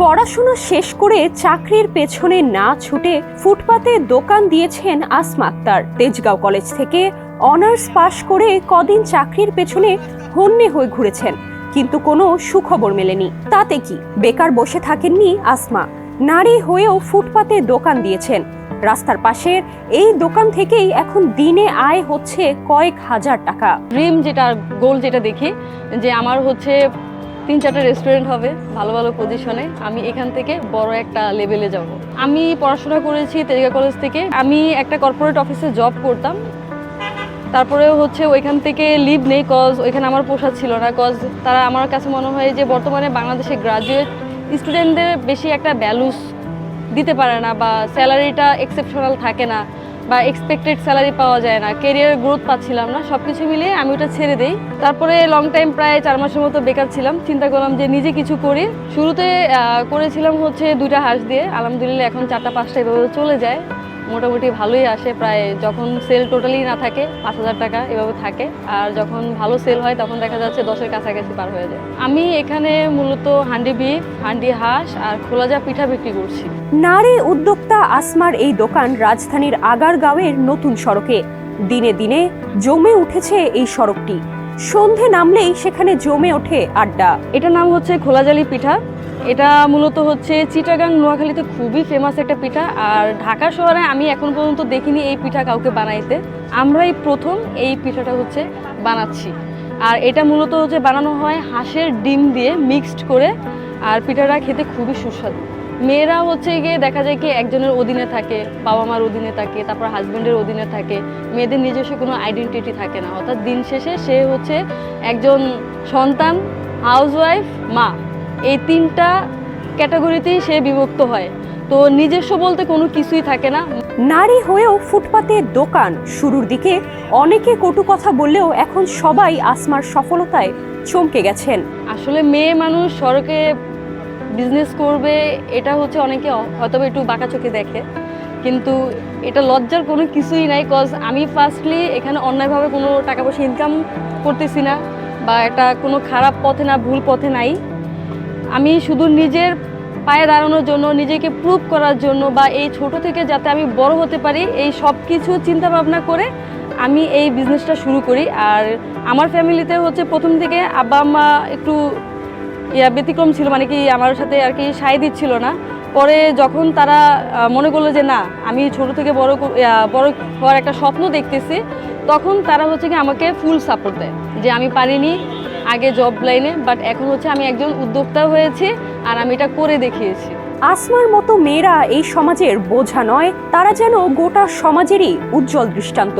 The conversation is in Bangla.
পড়াশোনা শেষ করে চাকরির পেছনে না ছুটে ফুটপাতে দোকান দিয়েছেন আসমা আক্তার। তেজগাঁও কলেজ থেকে অনার্স পাশ করে কদিন চাকরির পেছনে হন্যে হয়ে ঘুরেছেন, কিন্তু কোনো সুখবর মেলেনি। তাতে কি? বেকার বসে থাকেননি আসমা। নারী হয়েও ফুটপাতে দোকান দিয়েছেন। রাস্তার পাশের এই দোকান থেকেই এখন দিনে আয় হচ্ছে কয়েক হাজার টাকা। ড্রিম যেটা গোল যেটা দেখি, যে আমার হচ্ছে তিন চারটা রেস্টুরেন্ট হবে, ভালো ভালো পজিশনে আমি এখান থেকে বড় একটা লেভেলে যাব। আমি পড়াশোনা করেছি তেজগা কলেজ থেকে। আমি একটা কর্পোরেট অফিসে জব করতাম। তারপরে হচ্ছে ওইখান থেকে লিভ নেই কজ ওইখানে আমার পোষা ছিল না। কজ তারা আমার কাছে মনে হয় যে বর্তমানে বাংলাদেশে গ্রাজুয়েট স্টুডেন্টদের বেশি একটা ভ্যালুস দিতে পারে না বা স্যালারিটা এক্সেপশনাল থাকে না। বা এক্সপেক্টেড স্যালারি পাওয়া যায় না কেরিয়ার গ্রোথ পাচ্ছিলাম না সব কিছু মিলিয়ে আমি ওটা ছেড়ে দিই। তারপরে লং টাইম প্রায় চার মাসের মতো বেকার ছিলাম, চিন্তা করলাম যে নিজে কিছু করি। শুরুতে করেছিলাম হচ্ছে দুইটা হাঁস দিয়ে, আলহামদুলিল্লাহ এখন চারটা পাঁচটা এভাবে চলে যায়। মোটামুটি ভালোই আসে প্রায় যখন সেল টোটালি না থাকে, পাঁচ হাজার টাকা এভাবে থাকে। আর যখন ভালো সেল হয়, তখন দেখা যাচ্ছে দশের কাছাকাছি পার হয়ে যায়। আমি এখানে মূলত হান্ডি বিফ হান্ডি হাঁস আর খোলাজা পিঠা বিক্রি করছি। নারী উদ্যোক্তা আসমার এই দোকান রাজধানীর আগারগাঁওয়ের নতুন সড়কে। দিনে দিনে জমে উঠেছে এই সড়কটি। সন্ধে নামলেই সেখানে জমে ওঠে আড্ডা। এটার নাম হচ্ছে খোলাজালি পিঠা। এটা মূলত হচ্ছে চিটাগাং নোয়াখালীতে খুবই ফেমাস একটা পিঠা। আর ঢাকা শহরে আমি এখন পর্যন্ত দেখিনি এই পিঠা কাউকে বানাইতে। আমরাই প্রথম এই পিঠাটা হচ্ছে বানাচ্ছি। আর এটা মূলত হচ্ছে বানানো হয় হাঁসের ডিম দিয়ে মিক্সড করে। আর পিঠাটা খেতে খুবই সুস্বাদু। মেয়েরা হচ্ছে গিয়ে দেখা যায় কি একজনের অধীনে থাকে বাবা মার অধীনে থাকে তারপর হাজব্যান্ডের অধীনে থাকে। মেয়েদের নিজস্ব কোনো আইডেন্টিটি থাকে না। অর্থাৎ দিন শেষে সে হচ্ছে একজন সন্তান হাউসওয়াইফ মা। এই তিনটা ক্যাটাগরিতেই সে বিভক্ত হয়। তো নিজস্ব বলতে কোনো কিছুই থাকে না। নারী হয়েও ফুটপাতে দোকান শুরুর দিকে অনেকে কটু কথা বললেও এখন সবাই আসমার সফলতায় চমকে গেছেন। আসলে মেয়ে মানুষ সড়কে বিজনেস করবে, এটা হচ্ছে অনেকে হয়তো একটু বাঁকা চোখে দেখে। কিন্তু এটা লজ্জার কোনো কিছুই নাই কজ আমি ফার্স্টলি এখানে অন্যায়ভাবে কোনো টাকা পয়সা ইনকাম করতেছি না বা এটা কোনো খারাপ পথে না, ভুল পথে নাই। আমি শুধু নিজের পায়ে দাঁড়ানোর জন্য, নিজেকে প্রুভ করার জন্য বা এই ছোট থেকে যাতে আমি বড় হতে পারি, এই সব কিছু চিন্তা ভাবনা করে আমি এই বিজনেসটা শুরু করি। আর আমার ফ্যামিলিতে হচ্ছে প্রথম থেকে আব্বা আম্মা একটু ইয়া ব্যতিক্রম ছিল মানে কি আমার সাথে আর কি সায় দিচ্ছিল না। পরে যখন তারা মনে করল যে না, আমি ছোট থেকে বড় বড় হওয়ার একটা স্বপ্ন দেখতেছি, তখন তারা হচ্ছে কি আমাকে ফুল সাপোর্ট দেয় যে আমি পারিনি আগে জব লাইনে বাট এখন হচ্ছে আমি একজন উদ্যোক্তা হয়েছি আর আমি এটা করে দেখিয়েছি। আসমার মতো মেয়েরা এই সমাজের বোঝা নয়, তারা যেন গোটা সমাজেরই উজ্জ্বল দৃষ্টান্ত।